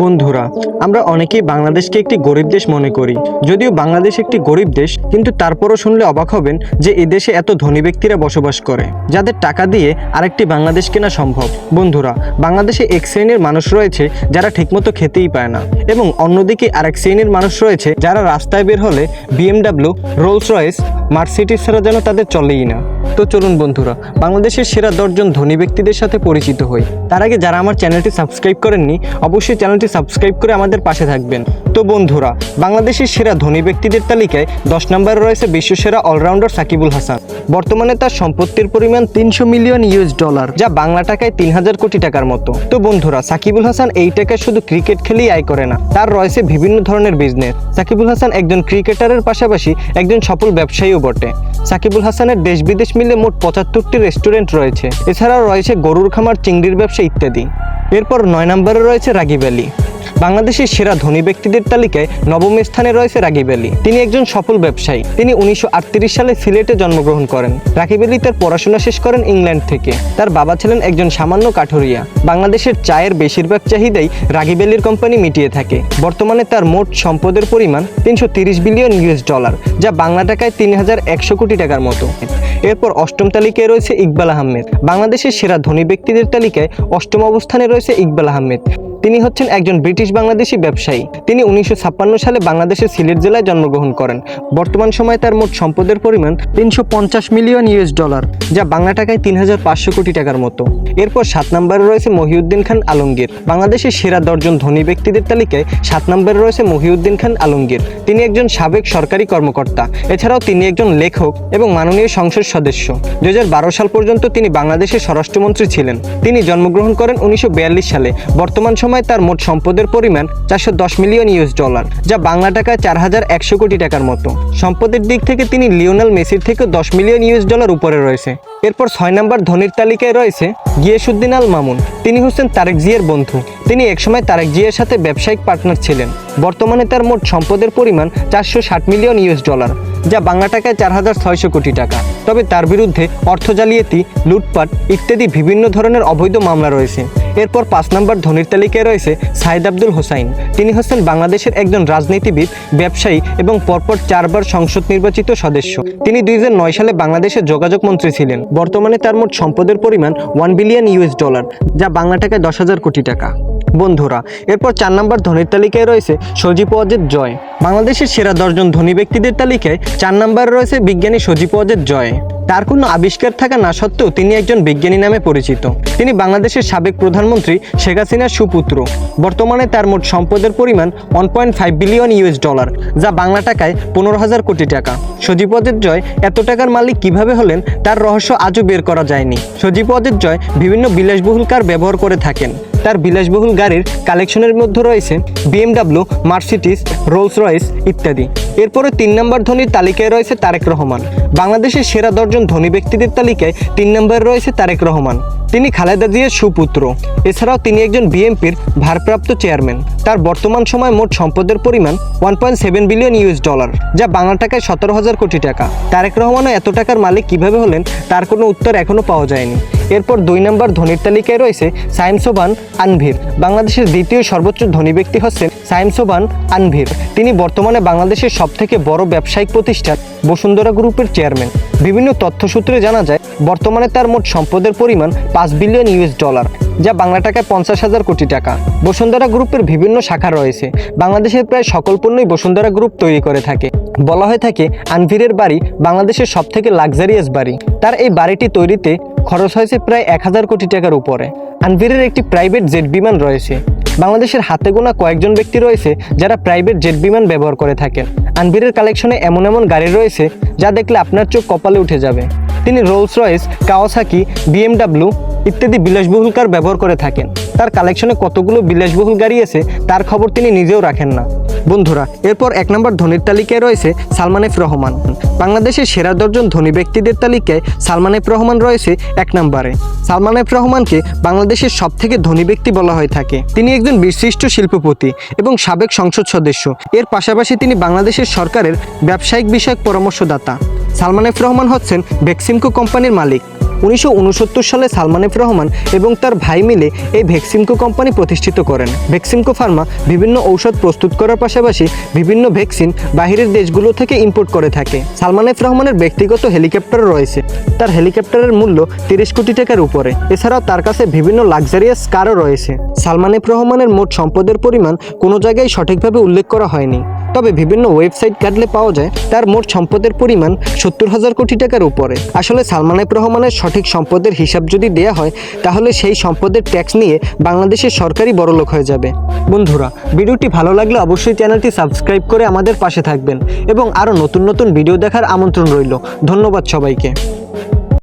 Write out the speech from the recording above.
বন্ধুরা, আমরা অনেকেই বাংলাদেশকে একটি গরিব দেশ মনে করি। যদিও বাংলাদেশ একটি গরিব দেশ, কিন্তু তারপরও শুনলে অবাক হবেন যে এই দেশে এত ধনী ব্যক্তিরা বসবাস করে, যাদের টাকা দিয়ে আরেকটি বাংলাদেশ কেনা সম্ভব। বন্ধুরা, বাংলাদেশে এক শ্রেণির মানুষ রয়েছে যারা ঠিকমতো খেতেই পায় না, এবং অন্যদিকে আরেক শ্রেণির মানুষ রয়েছে যারা রাস্তায় বের হলে বিএমডাব্লিউ রোলস রয়েস মার্সিডিস ছাড়া যেন তাদের চলেই না। তো চলুন বন্ধুরা, বাংলাদেশের সেরা দশজন ধনী ব্যক্তিদের সাথে পরিচিত হই। তার আগে যারা আমার চ্যানেলটি সাবস্ক্রাইব করেননি অবশ্যই চ্যানেলটি সাবস্ক্রাইব করে আমাদের পাশে থাকবেন। তো বন্ধুরা, বাংলাদেশের সেরা ধনী ব্যক্তিদের তালিকায় দশ নম্বরে রয়েছে বিশ্বসেরা অলরাউন্ডার সাকিবুল হাসান। বর্তমানে তার সম্পত্তির পরিমাণ তিনশো মিলিয়ন ইউএস ডলার যা বাংলা টাকায় তিন হাজার কোটি টাকার মতো। তো বন্ধুরা, সাকিবুল হাসান এই টাকায় শুধু ক্রিকেট খেলেই আয় করে না, তার রয়েছে বিভিন্ন ধরনের বিজনেস সাকিবুল হাসান একজন ক্রিকেটারের পাশাপাশি একজন সফল ব্যবসায়ীও বটে। সাকিবুল হাসানের দেশ বিদেশ মিলে মোট পঁচাত্তরটি রেস্টুরেন্ট রয়েছে। এছাড়াও রয়েছে গরুর খামার, চিংড়ির ব্যবসা ইত্যাদি। এরপর নয় নম্বরে রয়েছে রাগিব আলী। বাংলাদেশের সেরা ধনী ব্যক্তিদের তালিকায় নবম স্থানে রয়েছে রাগিব আলী। তিনি একজন সফল ব্যবসায়ী। তিনি উনিশশো আটত্রিশ সালে সিলেটে জন্মগ্রহণ করেন। রাগিব আলী তার পড়াশোনা শেষ করেন ইংল্যান্ড থেকে। তার বাবা ছিলেন একজন সামান্য কাঠুরিয়া। বাংলাদেশের চায়ের বেশিরভাগ চাহিদাই রাগিব আলীর কোম্পানি মিটিয়ে থাকে। বর্তমানে তার মোট সম্পদের পরিমাণ তিনশো বিলিয়ন ইউএস ডলার, যা বাংলা টাকায় তিন হাজার একশো কোটি টাকার মতো। এরপর অষ্টম তালিকায় রয়েছে ইকবাল আহমেদ। বাংলাদেশের সেরা ধনী ব্যক্তিদের তালিকায় অষ্টম অবস্থানে রয়েছে ইকবাল আহমেদ। তিনি হচ্ছেন একজন ব্রিটিশ বাংলাদেশি ব্যবসায়ী। তিনি উনিশশো ছাপ্পান্ন সালে বাংলাদেশের সিলেট জেলায় জন্মগ্রহণ করেন। বর্তমান সময়ে তার মোট সম্পদের পরিমাণ তিনশো পঞ্চাশ মিলিয়ন ইউএস ডলার, যা বাংলা টাকায় তিন হাজার পাঁচশো কোটি টাকার মতো। এরপর সাত নম্বরে রয়েছে মহিউদ্দিন খান আলমগীর। বাংলাদেশের সেরা দশজন ধনী ব্যক্তিদের তালিকায় সাত নম্বরে রয়েছে মহিউদ্দিন খান আলমগীর। তিনি একজন সাবেক সরকারি কর্মকর্তা। এছাড়াও তিনি একজন লেখক এবং মাননীয় সংসদ সদস্য। দু হাজার বারো সাল পর্যন্ত তিনি বাংলাদেশের স্বরাষ্ট্রমন্ত্রী ছিলেন। তিনি জন্মগ্রহণ করেন উনিশশো বিয়াল্লিশ সালে। বর্তমান সময়ে তার মোট সম্পদের পরিমাণ চারশো দশ মিলিয়ন ইউএস ডলার, যা বাংলা টাকায় চার হাজার একশো কোটি টাকার মতো। সম্পদের দিক থেকে তিনি লিওনাল মেসির থেকে দশ মিলিয়ন ইউএস ডলার উপরে রয়েছে। এরপর ছয় নম্বর ধনীর তালিকায় রয়েছে গিয়াসুদ্দিন আল মামুন। তিনি হচ্ছেন তারেক জিয়ার বন্ধু। তিনি একসময় তারেক জিয়ার সাথে ব্যবসায়িক পার্টনার ছিলেন। বর্তমানে তার মোট সম্পদের পরিমাণ চারশো ষাট মিলিয়ন ইউএস ডলার। যা বাংলা টাকায় চার হাজার ছয়শো কোটি টাকা। তবে তার বিরুদ্ধে অর্থ জালিয়াতি, লুটপাট ইত্যাদি বিভিন্ন ধরনের অবৈধ মামলা রয়েছে। এরপর পাঁচ নম্বর ধনীর তালিকায় রয়েছে সাইদ আব্দুল হোসাইন। তিনি হচ্ছেন বাংলাদেশের একজন রাজনীতিবিদ, ব্যবসায়ী এবং পরপর চারবার সংসদ নির্বাচিত সদস্য। তিনি দুই নয় সালে বাংলাদেশের যোগাযোগ মন্ত্রী ছিলেন। বর্তমানে তার মোট সম্পদের পরিমাণ ওয়ান বিলিয়ন ইউএস ডলার যা বাংলা টাকায় দশ হাজার কোটি টাকা। বন্ধুরা, এরপর চার নম্বর ধনীর তালিকায় রয়েছে সজীব ওয়াজেদ জয়। বাংলাদেশের সেরা দশজন ধনী ব্যক্তিদের তালিকায় চার নম্বরে রয়েছে বিজ্ঞানী সজীব ওয়াজেদ জয়। তার কোনো আবিষ্কার থাকা না সত্ত্বেও তিনি একজন বিজ্ঞানী নামে পরিচিত। তিনি বাংলাদেশের সাবেক প্রধানমন্ত্রী শেখ হাসিনার সুপুত্র। বর্তমানে তার মোট সম্পদের পরিমাণ one point five billion US dollar যা বাংলা টাকায় পনেরো হাজার কোটি টাকা। সজীব অজের জয় এত টাকার মালিক কীভাবে হলেন তার রহস্য আজও বের করা যায়নি। সজীব অজের জয় বিভিন্ন বিলাসবহুল কার ব্যবহার করে থাকেন তার বিলাসবহুল গাড়ির কালেকশনের মধ্যে রয়েছে বিএমডাব্লিউ মার্সিটিস রোলস রয়েস ইত্যাদি। এরপরে তিন নম্বর ধনীর তালিকায় রয়েছে তারেক রহমান। বাংলাদেশের সেরা দশজন ধনী ব্যক্তিদের তালিকায় তিন নম্বরে রয়েছে তারেক রহমান। তিনি খালেদা জিয়ার সুপুত্র। এছাড়াও তিনি একজন বিএনপির ভারপ্রাপ্ত চেয়ারম্যান। তার বর্তমান সময় মোট সম্পদের পরিমাণ one point seven billion US dollar যা বাংলা টাকায় সতেরো হাজার কোটি টাকা। তারেক রহমানও এত টাকার মালিক কীভাবে হলেন, তার কোনো উত্তর এখনও পাওয়া যায়নি। এরপর দুই নম্বর ধনীর তালিকায় রয়েছে সায়েন্সোবান আনভির। বাংলাদেশের দ্বিতীয় সর্বোচ্চ ধনী ব্যক্তি হচ্ছেন সায়েন্সোবান আনভির। তিনি বর্তমানে বাংলাদেশের সবথেকে বড় ব্যবসায়িক প্রতিষ্ঠান বসুন্ধরা গ্রুপের চেয়ারম্যান। বিভিন্ন তথ্যসূত্রে জানা যায়, বর্তমানে তার মোট সম্পদের পরিমাণ পাঁচ বিলিয়ন ইউএস ডলার, যা বাংলা টাকায় পঞ্চাশ হাজার কোটি টাকা। বসুন্ধরা গ্রুপের বিভিন্ন শাখা রয়েছে। বাংলাদেশের প্রায় সকল পণ্যই বসুন্ধরা গ্রুপ তৈরি করে থাকে। বলা হয়ে থাকে, আনভিরের বাড়ি বাংলাদেশের সবথেকে লাক্সারিয়াস বাড়ি। তার এই বাড়িটি তৈরিতে খরচ হয়েছে প্রায় এক হাজার কোটি টাকার উপরে। আনভিরের একটি প্রাইভেট জেট বিমান রয়েছে। বাংলাদেশের হাতে গোনা কয়েকজন ব্যক্তি রয়েছে যারা প্রাইভেট জেট বিমান ব্যবহার করে থাকেন। আনভিরের কালেকশনে এমন এমন গাড়ি রয়েছে যা দেখলে আপনার চোখ কপালে উঠে যাবে। তিনি রোলস রয়েস কাওয়াসাকি বিএমডাব্লিউ ইত্যাদি বিলাসবহুল কার ব্যবহার করে থাকেন। তার কালেকশনে কতগুলো বিলাসবহুল গাড়ি আছে, তার খবর তিনি নিজেও রাখেন না। বন্ধুরা, এরপর এক নম্বর ধনীর তালিকায় রয়েছে সালমান এফ রহমান। বাংলাদেশের সেরা দশজন ধনী ব্যক্তিদের তালিকায় সালমান এফ রহমান রয়েছে এক নম্বরে। সালমান এফ রহমানকে বাংলাদেশের সব থেকে ধনী ব্যক্তি বলা হয়ে থাকে। তিনি একজন বিশিষ্ট শিল্পপতি এবং সাবেক সংসদ সদস্য। এর পাশাপাশি তিনি বাংলাদেশের সরকারের ব্যবসায়িক বিষয়ক পরামর্শদাতা। সালমান এফ রহমান হচ্ছেন বেক্সিমকো কোম্পানির মালিক। উনিশশো উনসত্তর সালে সালমান এফ রহমান এবং তার ভাই মিলে এই ভ্যাকসিনকো কোম্পানি প্রতিষ্ঠিত করেন। ভ্যাকসিনকো ফার্মা বিভিন্ন ঔষধ প্রস্তুত করার পাশাপাশি বিভিন্ন ভ্যাকসিন বাহিরের দেশগুলো থেকে ইম্পোর্ট করে থাকে। সালমান এফ রহমানের ব্যক্তিগত হেলিকপ্টার রয়েছে। তার হেলিকপ্টারের মূল্য তিরিশ কোটি টাকার উপরে। এছাড়াও তার কাছে বিভিন্ন লাক্সারিয়াস কারও রয়েছে। সালমান এফ রহমানের মোট সম্পদের পরিমাণ কোনো জায়গায় সঠিকভাবে উল্লেখ করা হয়নি। তবে বিভিন্ন ওয়েবসাইট কাটলে পাওয়া যায় তার মোট সম্পদের পরিমাণ সত্তর হাজার কোটি টাকার উপরে। আসলে সালমান এফ রহমানের সঠিক সম্পদের হিসাব যদি দেয়া হয়, তাহলে সেই সম্পদের ট্যাক্স নিয়ে বাংলাদেশের সরকারি বড়লোক হয়ে যাবে। বন্ধুরা, ভিডিওটি ভালো লাগলে অবশ্যই চ্যানেলটি সাবস্ক্রাইব করে আমাদের পাশে থাকবেন এবং আরও নতুন নতুন ভিডিও দেখার আমন্ত্রণ রইল। ধন্যবাদ সবাইকে।